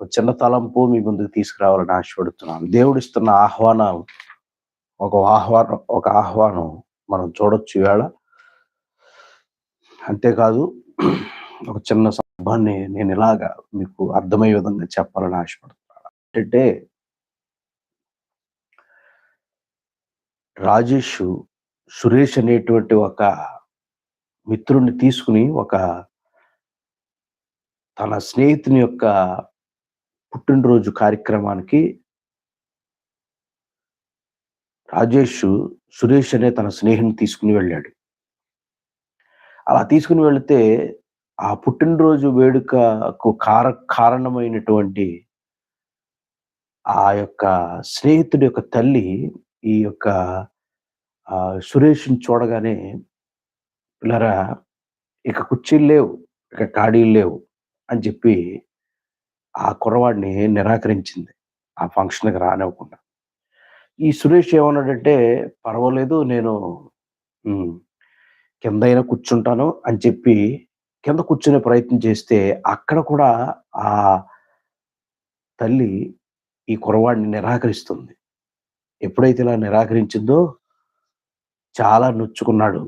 ఒక చిన్న తలంపు మీ ముందుకు తీసుకురావాలని ఆశపడుతున్నాను. దేవుడు ఇస్తున్న ఆహ్వానం ఒక ఆహ్వానం ఒక ఆహ్వానం మనం చూడొచ్చు ఇవాళ అంతేకాదు ఒక చిన్న సందర్భాన్ని నేను ఇలాగా మీకు అర్థమయ్యే విధంగా చెప్పాలని ఆశపడుతున్నాను. ఏంటంటే రాజేష్ సురేష్ అనేటువంటి ఒక మిత్రుడిని తీసుకుని ఒక తన స్నేహితుని యొక్క పుట్టినరోజు కార్యక్రమానికి రాజేష్ సురేష్ అనే తన స్నేహితుని తీసుకుని వెళ్ళాడు. అలా తీసుకుని వెళితే ఆ పుట్టినరోజు వేడుకకు కార కారణమైనటువంటి ఆ యొక్క స్నేహితుడి యొక్క తల్లి ఈ యొక్క ఆ, సురేష్ని చూడగానే పిల్లరా ఇక కుర్చీలు లేవు ఇక ఖాళీలు లేవు అని చెప్పి ఆ కుర్రవాడిని నిరాకరించింది. ఆ ఫంక్షన్కి రానివ్వకుండా. ఈ సురేష్ ఏమన్నాడంటే పర్వాలేదు నేను కిందైనా కూర్చుంటాను అని చెప్పి కింద కూర్చునే ప్రయత్నం చేస్తే అక్కడ కూడా ఆ తల్లి ఈ కురవాడిని నిరాకరిస్తుంది. ఎప్పుడైతే ఇలా నిరాకరించిందో చాలా నొచ్చుకున్నాడు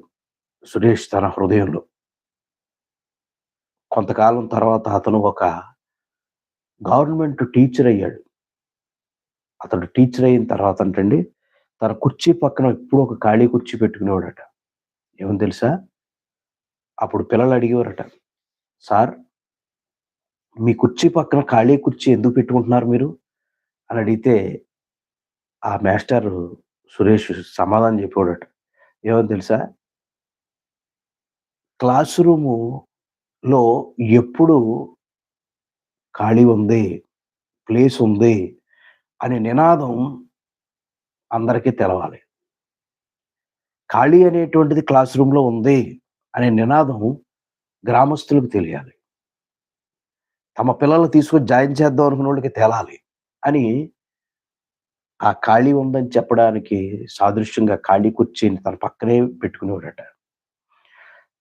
సురేష్ తన హృదయంలో. కొంతకాలం తర్వాత అతను ఒక గవర్నమెంట్ టీచర్ అయ్యాడు. అతడు టీచర్ అయిన తర్వాత అంటండి తన కుర్చీ పక్కన ఎప్పుడు ఒక ఖాళీ కుర్చీ పెట్టుకునేవాడట. ఏమని తెలుసా? అప్పుడు పిల్లలు అడిగేవారట సార్ మీ కుర్చీ పక్కన ఖాళీ కుర్చీ ఎందుకు పెట్టుకుంటున్నారు మీరు? అని అడిగితే ఆ మాస్టర్ సురేష్ సమాధానం చెప్పేవాడట ఏమని తెలుసా? క్లాస్ రూములో ఎప్పుడు ఖాళీ ఉంది ప్లేస్ ఉంది అనే నినాదం అందరికీ తెలవాలి. ఖాళీ అనేటువంటిది క్లాస్ రూమ్లో ఉంది అనే నినాదం గ్రామస్తులకు తెలియాలి. తమ పిల్లలు తీసుకొని జాయిన్ చేద్దాం అనుకున్న వాళ్ళకి తేలాలి అని ఆ ఖాళీ ఉందని చెప్పడానికి సాదృశ్యంగా ఖాళీ కుర్చీని తన పక్కనే పెట్టుకునేవాడట.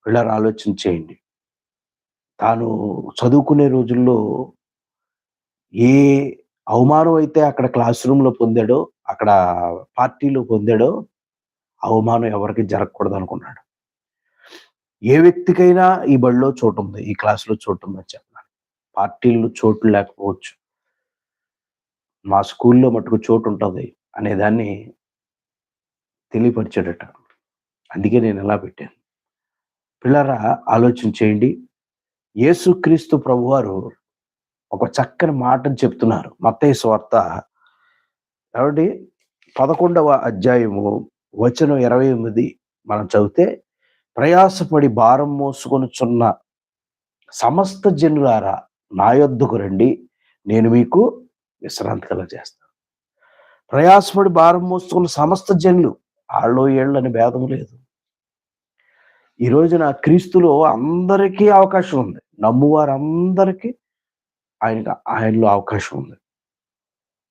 పిల్లలు ఆలోచన చేయండి. తాను చదువుకునే రోజుల్లో ఏ అవమానం అయితే అక్కడ క్లాస్ రూమ్లో పొందాడో అక్కడ పార్టీలో పొందాడో అవమానం ఎవరికి జరగకూడదు అనుకున్నాడు ఏ వ్యక్తికైనా ఈ బడిలో చోటు ఉంది ఈ క్లాసులో చోటు ఉందని చెప్పాలి. పార్టీల్లో చోటు లేకపోవచ్చు. మా స్కూల్లో మటుకు చోటు ఉంటుంది అనే దాన్ని తెలియపరిచాడట. అందుకే నేను ఎలా పెట్టాను. పిల్లరా ఆలోచన చేయండి. యేసుక్రీస్తు ప్రభువారు ఒక చక్కని మాటను చెప్తున్నారు. మత్తయ్య స్వార్త కాబట్టి పదకొండవ అధ్యాయము వచనం ఇరవై ఎనిమిది మనం చదివితే ప్రయాసపడి భారం మోసుకొనుచున్న సమస్త జనులారా నా యొద్దకు రండి నేను మీకు విశ్రాంతి కలగజేస్తాను ప్రయాసపడి భారం మోసుకున్న సమస్త జనులు ఆళ్ళు ఏళ్ళని భేదం లేదు. ఈ రోజున క్రీస్తులో అందరికీ అవకాశం ఉంది. నమ్మువారందరికీ ఆయన ఆయనలో అవకాశం ఉంది.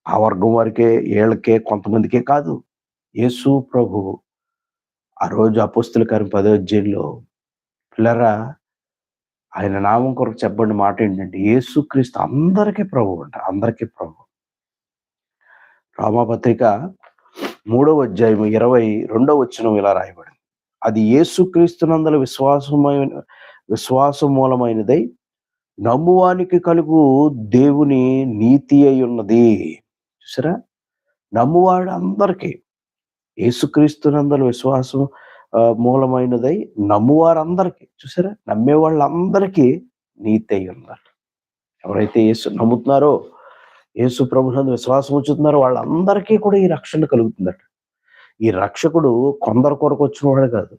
ఆ వర్గం వారికే ఏళ్ళకే కొంతమందికే కాదు. యేసు ప్రభు ఆ రోజు అపుస్తుల కారి పదో అధ్యాయంలో పిల్లరా ఆయన నామం కొరకు చెప్పండి మాట ఏంటంటే యేసుక్రీస్తు అందరికీ ప్రభు అంట అందరికీ ప్రభు. రామపత్రిక మూడవ అధ్యాయం ఇరవై రెండవ వచ్చిన ఇలా రాయబడింది. అది యేసుక్రీస్తునందల విశ్వాసమైన విశ్వాసం మూలమైనదై నమ్మువానికి కలుగు దేవుని నీతి అయి ఉన్నది. చూసారా? నమ్మువాడు అందరికీ యేసుక్రీస్తునందల విశ్వాసం మూలమైనదై నమ్మువారందరికీ. చూసారా? నమ్మే వాళ్ళందరికీ నీతి అయి ఉన్నారు ఎవరైతే యేసు నమ్ముతున్నారో యేసు ప్రభునందు విశ్వాసం ఉంచుతున్నారో వాళ్ళందరికీ కూడా ఈ రక్షణ కలుగుతుందట. ఈ రక్షకుడు కొందరు కొరకు వచ్చిన వాడు కాదు.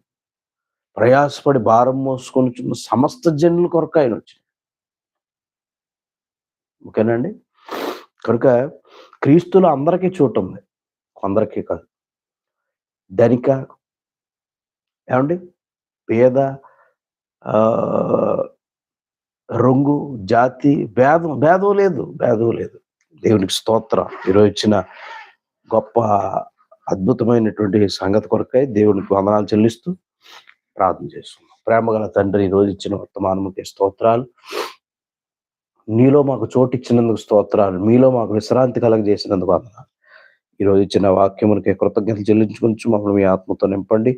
ప్రయాసపడి భారం మోసుకొని చున్న సమస్త జనుల కొరకు ఆయన వచ్చింది ఓకేనండి? కనుక క్రీస్తులు అందరికీ చోటు ఉంది. కొందరికీ కాదు. ధనిక ఏమండి? పేద ఆ, రంగు జాతి భేదం భేదం లేదు భేదం లేదు. దేవునికి స్తోత్రం. ఈరోజు ఇచ్చిన గొప్ప అద్భుతమైనటువంటి సంగతి కొరకై దేవునికి వందనాలు చెల్లిస్తూ ప్రార్థన చేస్తున్నాం. ప్రేమ గల తండ్రి ఈరోజు రోజు ఇచ్చిన వర్తమానముకి స్తోత్రాలు. నీలో మాకు చోటు ఇచ్చినందుకు స్తోత్రాలు మీలో మాకు విశ్రాంతి కలగజేసినందుకు వందన ఈరోజు ఇచ్చిన వాక్యములకే కృతజ్ఞతలు చెల్లించుకుంటూ మమ్మల్ని మీ ఆత్మతో నింపండి.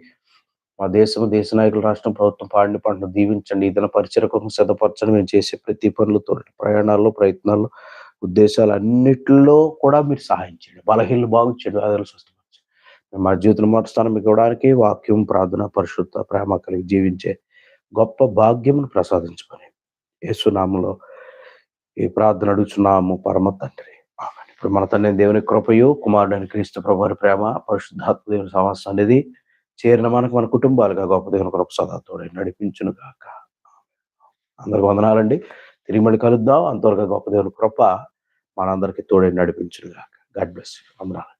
మా దేశం దేశ నాయకులు రాష్ట్రం ప్రభుత్వం పాడిన పంటను దీవించండి. ఇతర పరిచయకు సిద్ధపరచండి. మేము చేసే ప్రతి పనులతో ప్రయాణాల్లో ప్రయత్నాల్లో ఉద్దేశాలు అన్నిటిలో కూడా మీరు సహాయం చేయండి. బలహీనలు బాగు చెడు వ్యాధులు స్వస్థపరచండి. మేము మా జీవితం మొదటిస్థానం ఇవ్వడానికి వాక్యం ప్రార్థన పరిశుద్ధ ప్రేమ కలిగి జీవించే గొప్ప భాగ్యమును ప్రసాదించుకొని యేసునామంలో ఈ ప్రార్థన అడుగుచున్నాము పరమ తండ్రి. ఇప్పుడు మన తండ్రి దేవుని కృపయు కుమారుడని క్రీస్తు ప్రభువారి ప్రేమ పరిశుద్ధాత్మ దేవుని సమస్య అనేది చేరిన మనకు మన కుటుంబాలుగా గొప్ప దేవుని కృప సదాతోడు నడిపించును కాక అందరికి వందనాలండి. తిరిగి మళ్ళీ కలుద్దాం. అంతవరకు గొప్ప దేవుని కృప మనందరికీ తోడే నడిపించును కాక గాడ్ బ్లెస్ వందనాలండి